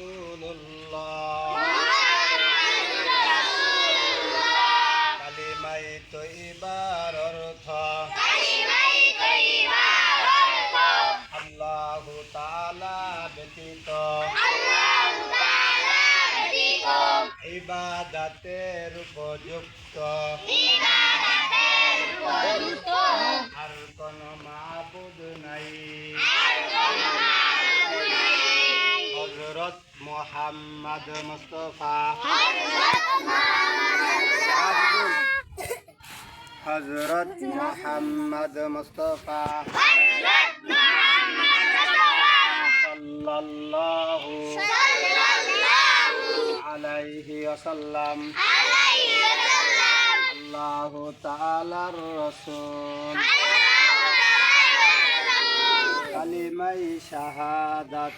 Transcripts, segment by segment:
রাসূলুল্লাহ। কালিমাই তৈবার অর্থ আল্লাহ তাআলা ব্যতীত। ইবাদতের উপযুক্ত। ইবাদতের উপযুক্ত। মোহাম্মদ মুস্তফা। হজরত মোহাম্মদ মুস্তফা। সাল্লাল্লাহু আলাইহি ওয়াসাল্লাম। আল্লাহ তাআলার রাসূল। কালিমাই শাহাদাত।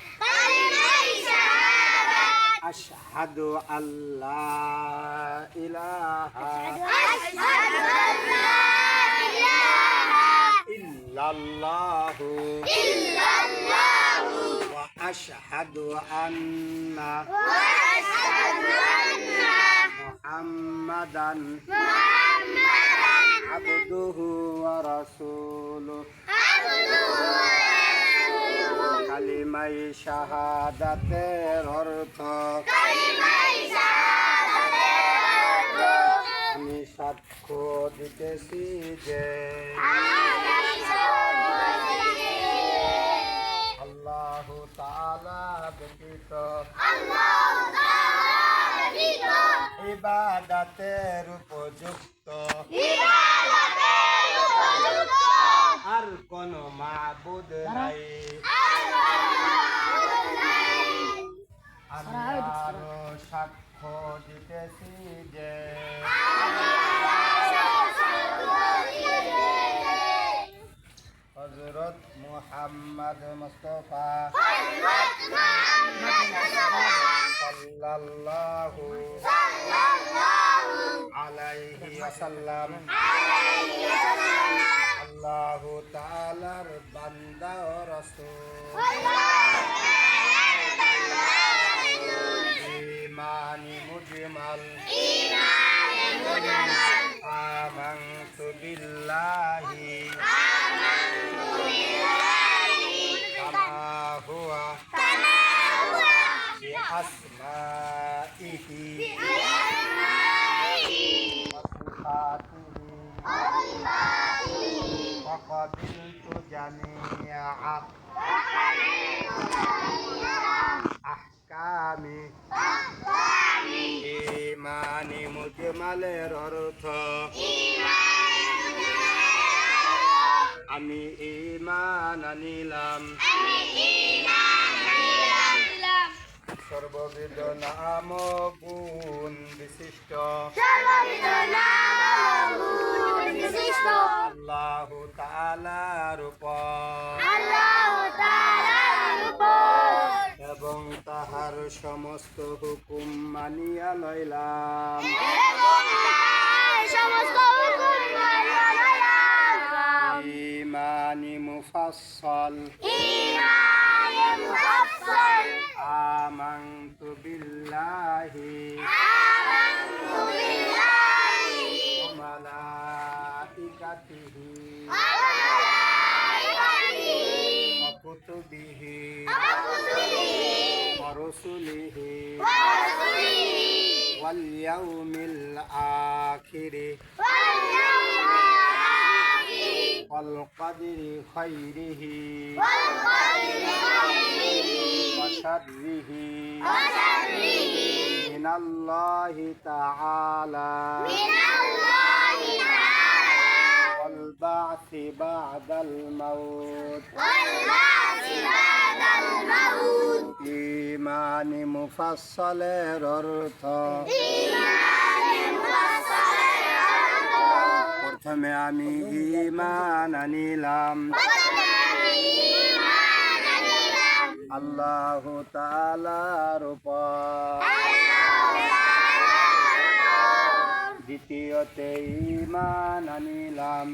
أشهد أن لا إله أشهد أن لا إله إلا الله. إلا الله وأشهد أن وأشهد أن محمدا محمدا عبده ورسوله. কালিমাই শাহাদাতের অর্থ। আমি সাক্ষ্য দিতেছি যে আল্লাহ তাআলা ব্যতীত ইবাদাতের উপযুক্ত। আর কোন মাবুদ নাই। আরও সাক্ষ্য দিতেছি যে হজরত মুহাম্মদ মুস্তফা সাল্লাল্লাহু আলাইহি ওয়াসাল্লাম। আল্লাহ Anda orang imani mujmal imani mujmal amang tu billahi. Amang tu billahi. Kama huwa kama huwa si asma'ihi. Si asma'ihi wa suhatihi wa suhatihi جميع أحكام إيمان مجمل অর্থ আমি ইমান আনিলাম সর্ববিধ নাম গুণ বিশিষ্ট আল্লাহ তালার উপর। এবং তাহার সমস্ত হুকুম মানিয়া লইলাম। সমস্ত হুকুম মানিয়া লইলাম। ইমানি মুফাসসাল, আমানতু বিল্লাহি। আমানতু বিল্লাহি ওয়াল ইয়াউমিল আখিরি। ওয়াল ইয়াউমিল আখির ওয়াল কদরি খাইরিহি। ওয়াল কদরি খাইরিহি ওয়া শাররিহি। ওয়া শাররিহি মিনাল্লাহি তাআলা মিনাল্লাহি ইমানি মুফাসসালের অর্থ। ইমানে প্রথমে আমি ইমান আনিলাম। আল্লাহ তালার উপর। দ্বিতীয়তে ইমান আনিলাম।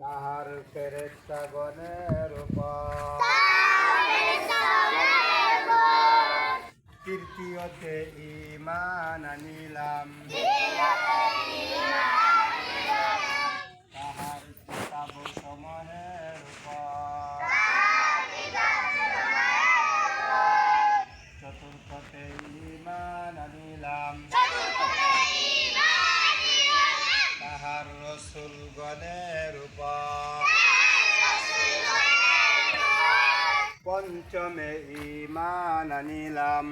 তাহার ফেরেস্তাগণের উপর। তৃতীয়তে ইমান আনিলাম তাহার কিতাব সমূহের উপর চতুর্থ চতুর্থতে ইমান আনিলাম তাহার রসুল গণের উপর পঞ্চমে ইমান আনিলাম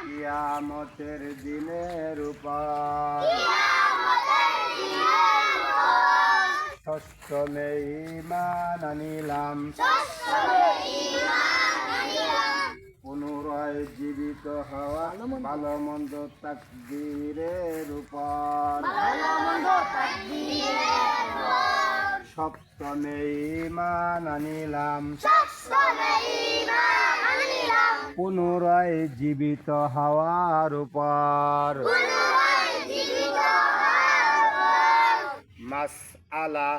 কিয়ামতের দিনের উপর ষষ্ঠমে ইমান আনিলাম পুনরায় জীবিত হওয়া ভালো মন্দ তাকদীরের উপর সপ্তমে ইমান আনিলাম পুনরায় জীবিত হওয়ার উপর মাস আলা